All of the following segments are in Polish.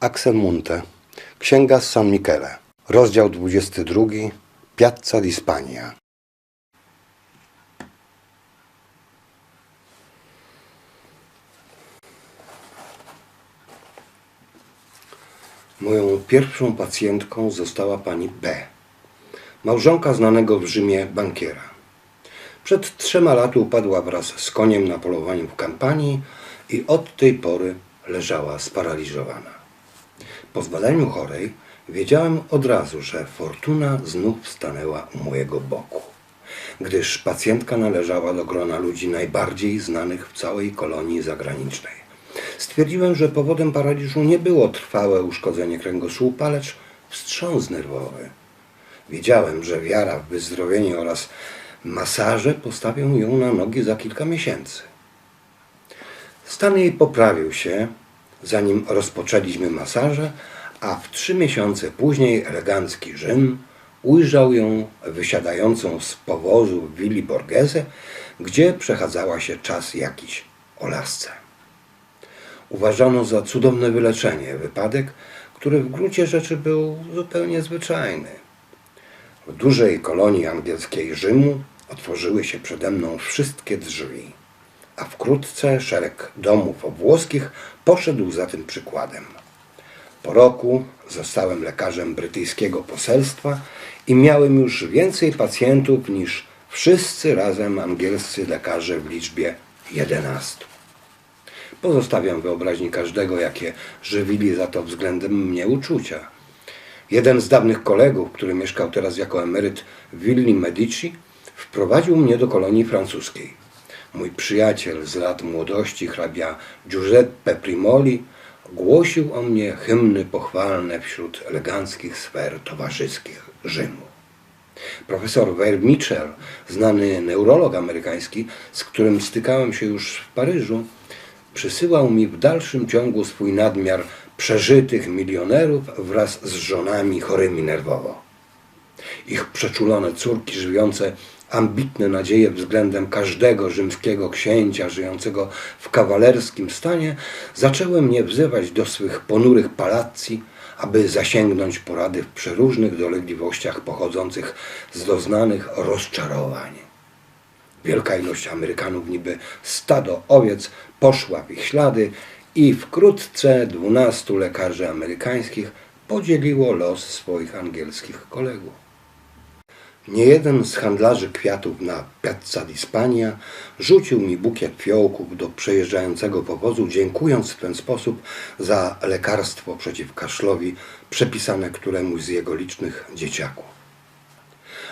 Axel Munte, Księga z San Michele, rozdział 22, Piazza di Spagna. Moją pierwszą pacjentką została pani B, małżonka znanego w Rzymie bankiera. Przed trzema laty upadła wraz z koniem na polowaniu w kampanii i od tej pory leżała sparaliżowana. Po zbadaniu chorej wiedziałem od razu, że fortuna znów stanęła u mojego boku, gdyż pacjentka należała do grona ludzi najbardziej znanych w całej kolonii zagranicznej. Stwierdziłem, że powodem paraliżu nie było trwałe uszkodzenie kręgosłupa, lecz wstrząs nerwowy. Wiedziałem, że wiara w wyzdrowienie oraz masaże postawią ją na nogi za kilka miesięcy. Stan jej poprawił się, zanim rozpoczęliśmy masaże, a w trzy miesiące później elegancki Rzym ujrzał ją wysiadającą z powozu w Willi Borghese, gdzie przechadzała się czas jakiś o lasce. Uważano za cudowne wyleczenie wypadek, który w gruncie rzeczy był zupełnie zwyczajny. W dużej kolonii angielskiej Rzymu otworzyły się przede mną wszystkie drzwi, a wkrótce szereg domów obwłoskich poszedł za tym przykładem. Po roku zostałem lekarzem brytyjskiego poselstwa i miałem już więcej pacjentów niż wszyscy razem angielscy lekarze w liczbie 11. Pozostawiam wyobraźni każdego, jakie żywili za to względem mnie uczucia. Jeden z dawnych kolegów, który mieszkał teraz jako emeryt w Willi Medici, wprowadził mnie do kolonii francuskiej. Mój przyjaciel z lat młodości, hrabia Giuseppe Primoli, głosił o mnie hymny pochwalne wśród eleganckich sfer towarzyskich Rzymu. Profesor Weir Mitchell, znany neurolog amerykański, z którym stykałem się już w Paryżu, przysyłał mi w dalszym ciągu swój nadmiar przeżytych milionerów wraz z żonami chorymi nerwowo. Ich przeczulone córki żywiące ambitne nadzieje względem każdego rzymskiego księcia żyjącego w kawalerskim stanie zaczęły mnie wzywać do swych ponurych palacji, aby zasięgnąć porady w przeróżnych dolegliwościach pochodzących z doznanych rozczarowań. Wielka ilość Amerykanów, niby stado owiec, poszła w ich ślady i wkrótce dwunastu lekarzy amerykańskich podzieliło los swoich angielskich kolegów. Nie jeden z handlarzy kwiatów na Piazza di Spagna rzucił mi bukiet fiołków do przejeżdżającego powozu, dziękując w ten sposób za lekarstwo przeciw kaszlowi przepisane któremuś z jego licznych dzieciaków.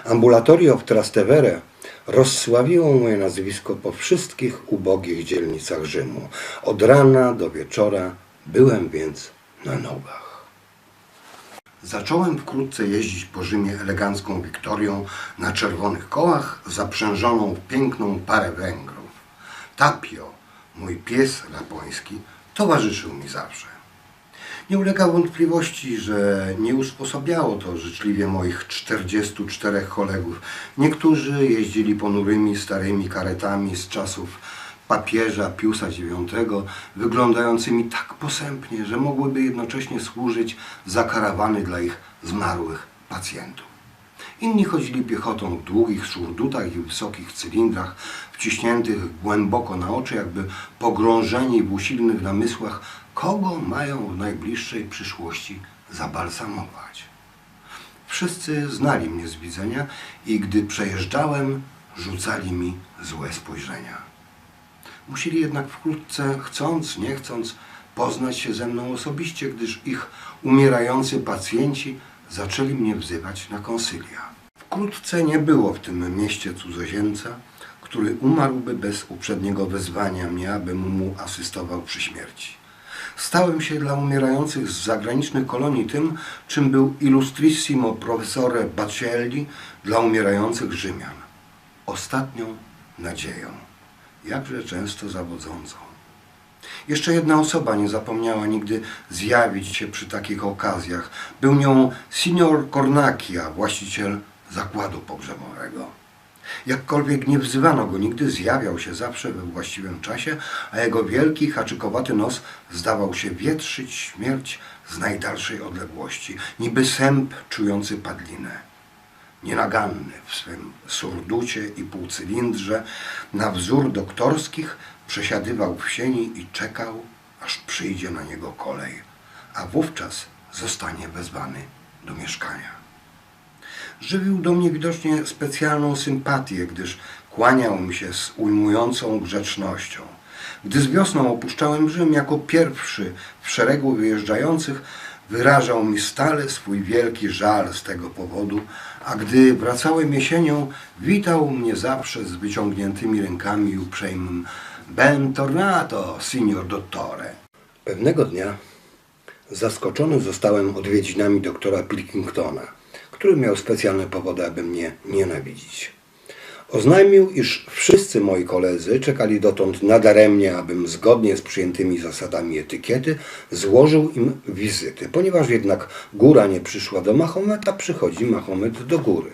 Ambulatorio w Trastevere rozsławiło moje nazwisko po wszystkich ubogich dzielnicach Rzymu. Od rana do wieczora byłem więc na nogach. Zacząłem wkrótce jeździć po Rzymie elegancką Wiktorią na czerwonych kołach, zaprzężoną w piękną parę Węgrów. Tapio, mój pies lapoński, towarzyszył mi zawsze. Nie ulega wątpliwości, że nie usposobiało to życzliwie moich 44 kolegów. Niektórzy jeździli ponurymi starymi karetami z czasów papieża Piusa IX, wyglądającymi tak posępnie, że mogłyby jednocześnie służyć za karawany dla ich zmarłych pacjentów. Inni chodzili piechotą w długich szurdutach i wysokich cylindrach, wciśniętych głęboko na oczy, jakby pogrążeni w usilnych namysłach, kogo mają w najbliższej przyszłości zabalsamować. Wszyscy znali mnie z widzenia i gdy przejeżdżałem, rzucali mi złe spojrzenia. Musieli jednak wkrótce, chcąc, nie chcąc, poznać się ze mną osobiście, gdyż ich umierający pacjenci zaczęli mnie wzywać na konsylia. Wkrótce nie było w tym mieście cudzoziemca, który umarłby bez uprzedniego wezwania mnie, abym mu asystował przy śmierci. Stałem się dla umierających z zagranicznych kolonii tym, czym był illustrissimo professore Bacelli dla umierających Rzymian. Ostatnią nadzieją jakże często zawodzącą. Jeszcze jedna osoba nie zapomniała nigdy zjawić się przy takich okazjach. Był nią signor Cornacchia, właściciel zakładu pogrzebowego. Jakkolwiek nie wzywano go nigdy, zjawiał się zawsze we właściwym czasie, a jego wielki, haczykowaty nos zdawał się wietrzyć śmierć z najdalszej odległości, niby sęp czujący padlinę. Nienaganny w swym surducie i półcylindrze, na wzór doktorskich przesiadywał w sieni i czekał, aż przyjdzie na niego kolej, a wówczas zostanie wezwany do mieszkania. Żywił do mnie widocznie specjalną sympatię, gdyż kłaniał mi się z ujmującą grzecznością. Gdy z wiosną opuszczałem Rzym jako pierwszy w szeregu wyjeżdżających, wyrażał mi stale swój wielki żal z tego powodu, a gdy wracałem jesienią, witał mnie zawsze z wyciągniętymi rękami i uprzejmym Bentornato, signor dottore. Pewnego dnia zaskoczony zostałem odwiedzinami doktora Pilkingtona, który miał specjalne powody, aby mnie nienawidzić. Oznajmił, iż wszyscy moi koledzy czekali dotąd nadaremnie, abym zgodnie z przyjętymi zasadami etykiety złożył im wizyty. Ponieważ jednak góra nie przyszła do Mahometa, przychodzi Mahomet do góry.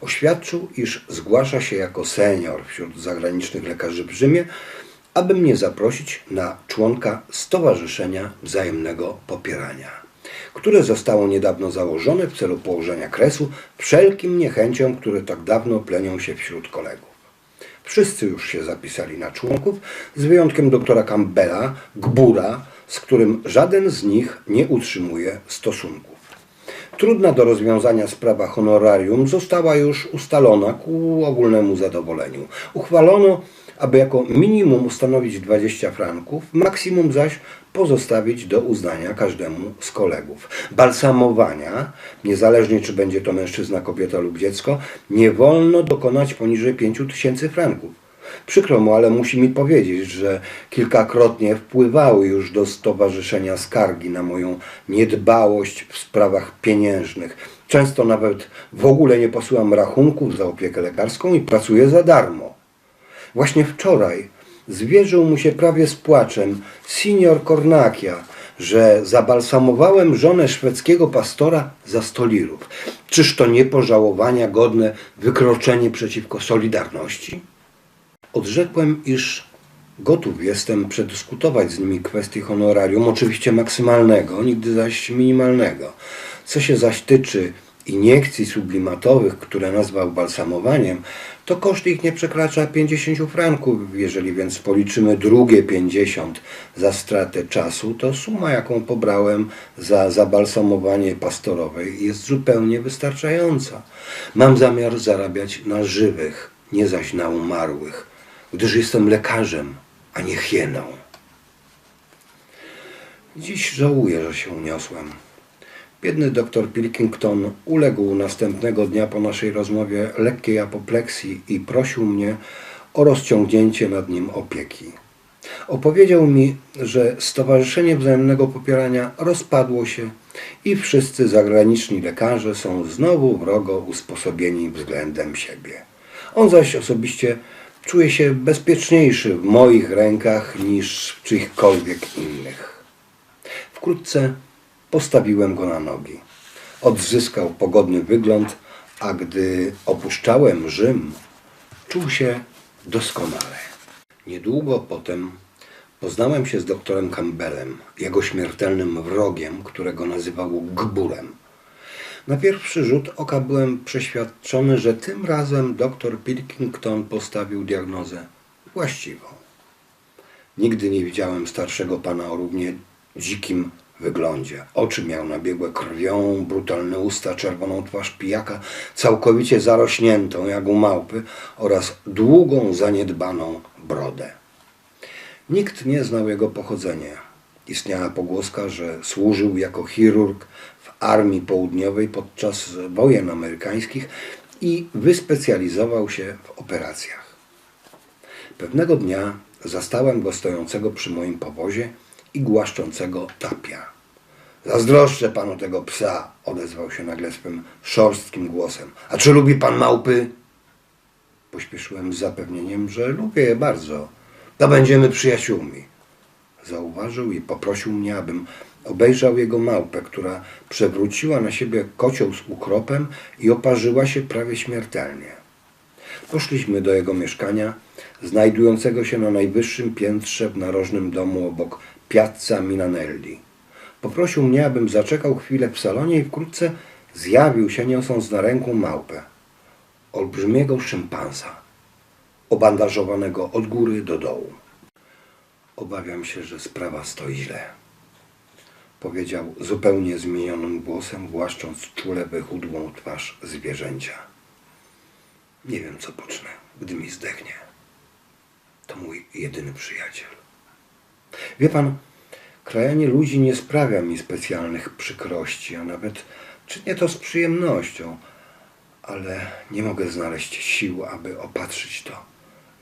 Oświadczył, iż zgłasza się jako senior wśród zagranicznych lekarzy w Rzymie, aby mnie zaprosić na członka Stowarzyszenia Wzajemnego Popierania, które zostało niedawno założone w celu położenia kresu wszelkim niechęciom, które tak dawno plenią się wśród kolegów. Wszyscy już się zapisali na członków, z wyjątkiem doktora Campbella, Gbura, z którym żaden z nich nie utrzymuje stosunków. Trudna do rozwiązania sprawa honorarium została już ustalona ku ogólnemu zadowoleniu. Uchwalono, aby jako minimum ustanowić 20 franków, maksimum zaś pozostawić do uznania każdemu z kolegów. Balsamowania, niezależnie czy będzie to mężczyzna, kobieta lub dziecko, nie wolno dokonać poniżej 5 tysięcy franków. Przykro mu, ale musi mi powiedzieć, że kilkakrotnie wpływały już do stowarzyszenia skargi na moją niedbałość w sprawach pieniężnych. Często nawet w ogóle nie posyłam rachunków za opiekę lekarską i pracuję za darmo. Właśnie wczoraj zwierzył mu się prawie z płaczem senior Kornakia, że zabalsamowałem żonę szwedzkiego pastora za stolirów. Czyż to nie pożałowania godne wykroczenie przeciwko Solidarności? Odrzekłem, iż gotów jestem przedyskutować z nimi kwestię honorarium, oczywiście maksymalnego, nigdy zaś minimalnego. Co się zaś tyczy iniekcji sublimatowych, które nazwał balsamowaniem, to koszt ich nie przekracza 50 franków. Jeżeli więc policzymy drugie 50 za stratę czasu, to suma, jaką pobrałem za zabalsamowanie pastorowej jest zupełnie wystarczająca. Mam zamiar zarabiać na żywych, nie zaś na umarłych, gdyż jestem lekarzem, a nie hieną. Dziś żałuję, że się uniosłem. Biedny doktor Pilkington uległ następnego dnia po naszej rozmowie lekkiej apopleksji i prosił mnie o rozciągnięcie nad nim opieki. Opowiedział mi, że Stowarzyszenie Wzajemnego Popierania rozpadło się i wszyscy zagraniczni lekarze są znowu wrogo usposobieni względem siebie. On zaś osobiście czuje się bezpieczniejszy w moich rękach niż w czychkolwiek innych. Wkrótce postawiłem go na nogi. Odzyskał pogodny wygląd, a gdy opuszczałem Rzym, czuł się doskonale. Niedługo potem poznałem się z doktorem Campbellem, jego śmiertelnym wrogiem, którego nazywał Gburem. Na pierwszy rzut oka byłem przeświadczony, że tym razem doktor Pilkington postawił diagnozę właściwą. Nigdy nie widziałem starszego pana o równie dzikim wyglądzie. Oczy miał nabiegłe krwią, brutalne usta, czerwoną twarz pijaka, całkowicie zarośniętą jak u małpy oraz długą, zaniedbaną brodę. Nikt nie znał jego pochodzenia. Istniała pogłoska, że służył jako chirurg w Armii Południowej podczas wojen amerykańskich i wyspecjalizował się w operacjach. Pewnego dnia zastałem go stojącego przy moim powozie i głaszczącego tapia. Zazdroszczę panu tego psa, odezwał się nagle swym szorstkim głosem. A czy lubi pan małpy? Pośpieszyłem z zapewnieniem, że lubię je bardzo. To będziemy przyjaciółmi. Zauważył i poprosił mnie, abym obejrzał jego małpę, która przewróciła na siebie kocioł z ukropem i oparzyła się prawie śmiertelnie. Poszliśmy do jego mieszkania, znajdującego się na najwyższym piętrze w narożnym domu obok Piazza Milanelli. Poprosił mnie, abym zaczekał chwilę w salonie i wkrótce zjawił się niosąc na ręku małpę. Olbrzymiego szympansa, obandażowanego od góry do dołu. Obawiam się, że sprawa stoi źle. Powiedział zupełnie zmienionym głosem, głaszcząc czule wychudłą twarz zwierzęcia. Nie wiem, co pocznę, gdy mi zdechnie. To mój jedyny przyjaciel. Wie pan, krajanie ludzi nie sprawia mi specjalnych przykrości, a nawet czynię to z przyjemnością, ale nie mogę znaleźć sił, aby opatrzyć to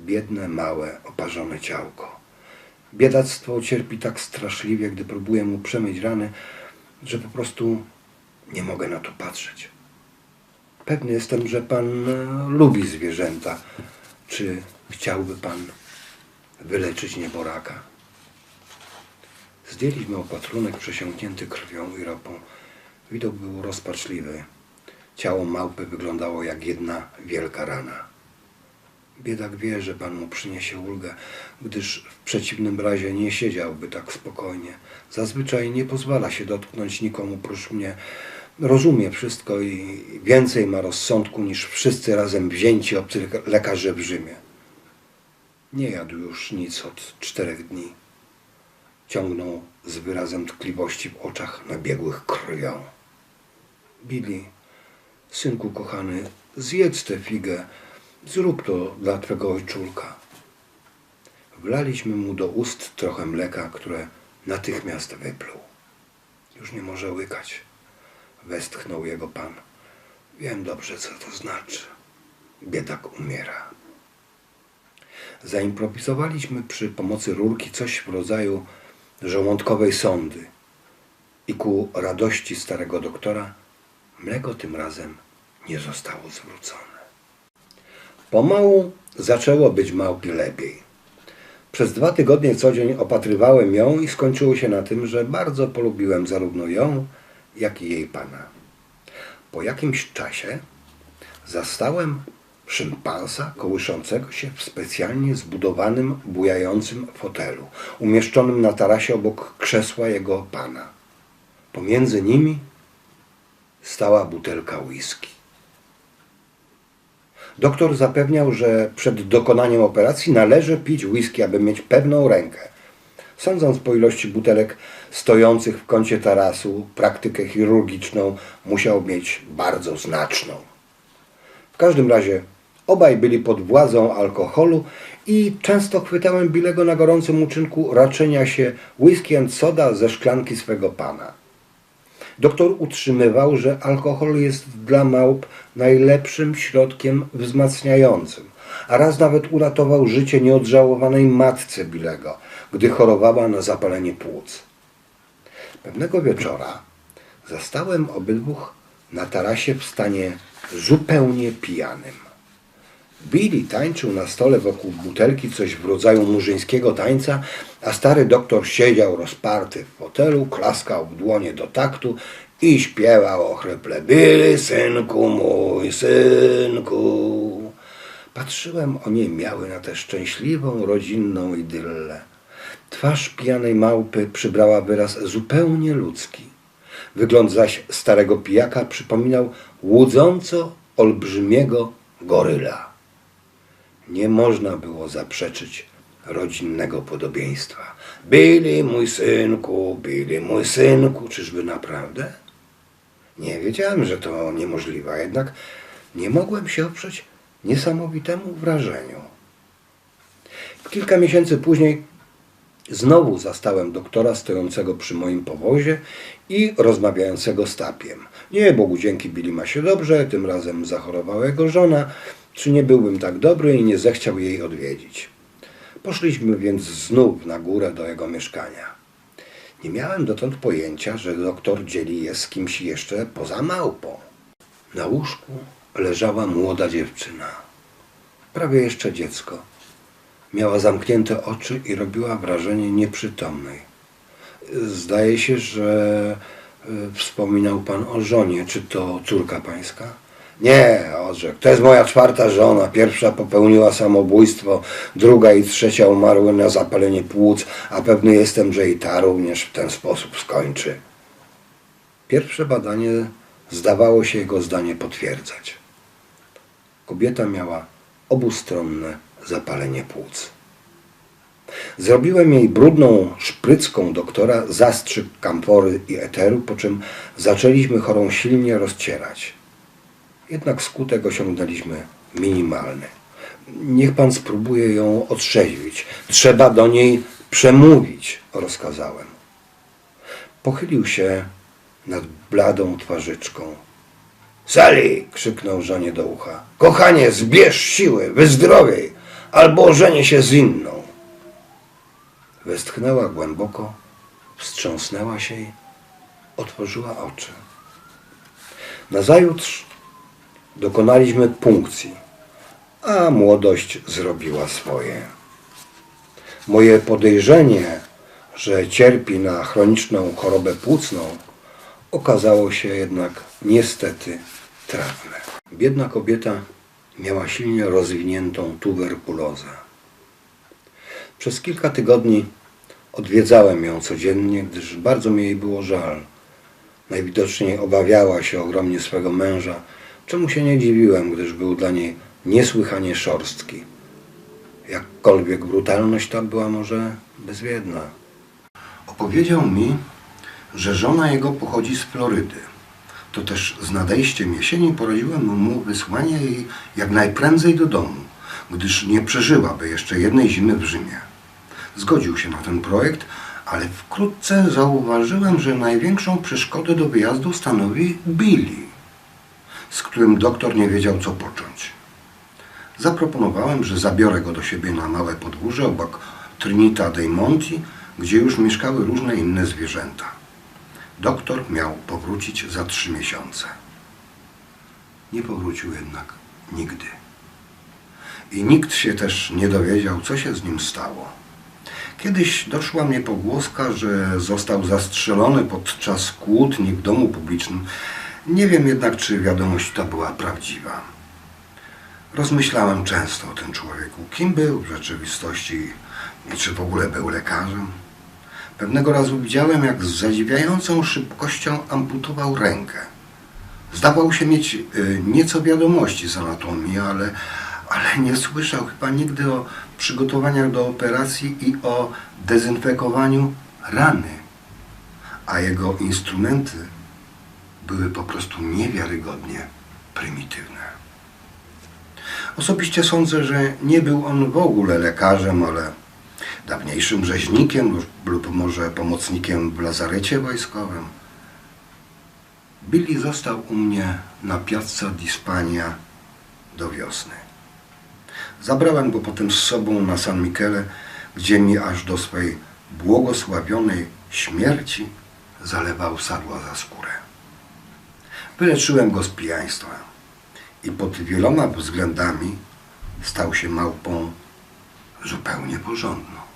biedne, małe, oparzone ciałko. Biedactwo cierpi tak straszliwie, gdy próbuję mu przemyć rany, że po prostu nie mogę na to patrzeć. Pewny jestem, że pan e, lubi zwierzęta. Czy chciałby pan wyleczyć nieboraka? Zdjęliśmy opatrunek przesiąknięty krwią i ropą. Widok był rozpaczliwy. Ciało małpy wyglądało jak jedna wielka rana. Biedak wie, że Pan mu przyniesie ulgę, gdyż w przeciwnym razie nie siedziałby tak spokojnie. Zazwyczaj nie pozwala się dotknąć nikomu prócz mnie. Rozumie wszystko i więcej ma rozsądku niż wszyscy razem wzięci obcy lekarze w Rzymie. Nie jadł już nic od czterech dni. Ciągnął z wyrazem tkliwości w oczach nabiegłych krwią. Billy, synku kochany, zjedz tę figę, Zrób to dla twego ojczulka. Wlaliśmy mu do ust trochę mleka, które natychmiast wypluł. Już nie może łykać. Westchnął jego pan. Wiem dobrze, co to znaczy. Biedak umiera. Zaimprowizowaliśmy przy pomocy rurki coś w rodzaju żołądkowej sondy i ku radości starego doktora mleko tym razem nie zostało zwrócone. Pomału zaczęło być małpie lepiej. Przez dwa tygodnie co dzień opatrywałem ją i skończyło się na tym, że bardzo polubiłem zarówno ją, jak i jej pana. Po jakimś czasie zastałem szympansa kołyszącego się w specjalnie zbudowanym, bujającym fotelu, umieszczonym na tarasie obok krzesła jego pana. Pomiędzy nimi stała butelka whisky. Doktor zapewniał, że przed dokonaniem operacji należy pić whisky, aby mieć pewną rękę. Sądząc po ilości butelek stojących w kącie tarasu, praktykę chirurgiczną musiał mieć bardzo znaczną. W każdym razie obaj byli pod władzą alkoholu i często chwytałem Bilego na gorącym uczynku raczenia się whisky and soda ze szklanki swego pana. Doktor utrzymywał, że alkohol jest dla małp najlepszym środkiem wzmacniającym, a raz nawet uratował życie nieodżałowanej matce Bilego, gdy chorowała na zapalenie płuc. Pewnego wieczora zastałem obydwóch na tarasie w stanie zupełnie pijanym. Billy tańczył na stole wokół butelki coś w rodzaju murzyńskiego tańca, a stary doktor siedział rozparty w fotelu, klaskał w dłonie do taktu i śpiewał ochryple Billy, synku mój, synku. Patrzyłem o niej miały na tę szczęśliwą, rodzinną idyllę. Twarz pijanej małpy przybrała wyraz zupełnie ludzki. Wygląd zaś starego pijaka przypominał łudząco olbrzymiego goryla. Nie można było zaprzeczyć rodzinnego podobieństwa. Billy, mój synku, Billy, mój synku, czyżby naprawdę? Nie wiedziałem, że to niemożliwe, jednak nie mogłem się oprzeć niesamowitemu wrażeniu. Kilka miesięcy później znowu zastałem doktora stojącego przy moim powozie i rozmawiającego z tapiem. Nie, Bogu dzięki Billy ma się dobrze, tym razem zachorowała jego żona, czy nie byłbym tak dobry i nie zechciał jej odwiedzić. Poszliśmy więc znów na górę do jego mieszkania. Nie miałem dotąd pojęcia, że doktor dzieli je z kimś jeszcze poza małpą. Na łóżku leżała młoda dziewczyna, prawie jeszcze dziecko. Miała zamknięte oczy i robiła wrażenie nieprzytomnej. Zdaje się, że e, wspominał pan o żonie. Czy to córka pańska? Nie, odrzekł, to jest moja czwarta żona. Pierwsza popełniła samobójstwo, druga i trzecia umarły na zapalenie płuc, a pewny jestem, że i ta również w ten sposób skończy. Pierwsze badanie zdawało się jego zdanie potwierdzać. Kobieta miała obustronne zapalenie płuc. Zrobiłem jej brudną szprycką doktora zastrzyk kamfory i eteru, po czym zaczęliśmy chorą silnie rozcierać. Jednak skutek osiągnęliśmy minimalny. Niech pan spróbuje ją otrzeźwić. Trzeba do niej przemówić, rozkazałem. Pochylił się nad bladą twarzyczką. Sali! krzyknął żonie do ucha. Kochanie, zbierz siły, wyzdrowiej, albo ożenię się z inną. Westchnęła głęboko, wstrząsnęła się i otworzyła oczy. Nazajutrz dokonaliśmy punkcji, a młodość zrobiła swoje. Moje podejrzenie, że cierpi na chroniczną chorobę płucną, okazało się jednak niestety trafne. Biedna kobieta miała silnie rozwiniętą tuberkulozę. Przez kilka tygodni odwiedzałem ją codziennie, gdyż bardzo mi jej było żal. Najwidoczniej obawiała się ogromnie swego męża, czemu się nie dziwiłem, gdyż był dla niej niesłychanie szorstki. Jakkolwiek brutalność ta była może bezwiedna. Opowiedział mi, że żona jego pochodzi z Florydy. To też z nadejściem jesieni poradziłem mu wysłanie jej jak najprędzej do domu, gdyż nie przeżyłaby jeszcze jednej zimy w Rzymie. Zgodził się na ten projekt, ale wkrótce zauważyłem, że największą przeszkodę do wyjazdu stanowi Billy, z którym doktor nie wiedział co począć. Zaproponowałem, że zabiorę go do siebie na małe podwórze obok Trinita dei Monti, gdzie już mieszkały różne inne zwierzęta. Doktor miał powrócić za trzy miesiące. Nie powrócił jednak nigdy. I nikt się też nie dowiedział, co się z nim stało. Kiedyś doszła mnie pogłoska, że został zastrzelony podczas kłótni w domu publicznym. Nie wiem jednak, czy wiadomość ta była prawdziwa. Rozmyślałem często o tym człowieku. Kim był w rzeczywistości i czy w ogóle był lekarzem? Pewnego razu widziałem, jak z zadziwiającą szybkością amputował rękę. Zdawał się mieć y, nieco wiadomości z anatomii, ale, ale nie słyszał chyba nigdy o przygotowaniach do operacji i o dezynfekowaniu rany. A jego instrumenty były po prostu niewiarygodnie prymitywne. Osobiście sądzę, że nie był on w ogóle lekarzem, ale dawniejszym rzeźnikiem lub- może pomocnikiem w lazarecie wojskowym. Billy został u mnie na Piazza di Spagna do wiosny. Zabrałem go potem z sobą na San Michele, gdzie mi aż do swej błogosławionej śmierci zalewał sadła za skórę. Wyleczyłem go z pijaństwa i pod wieloma względami stał się małpą zupełnie porządną.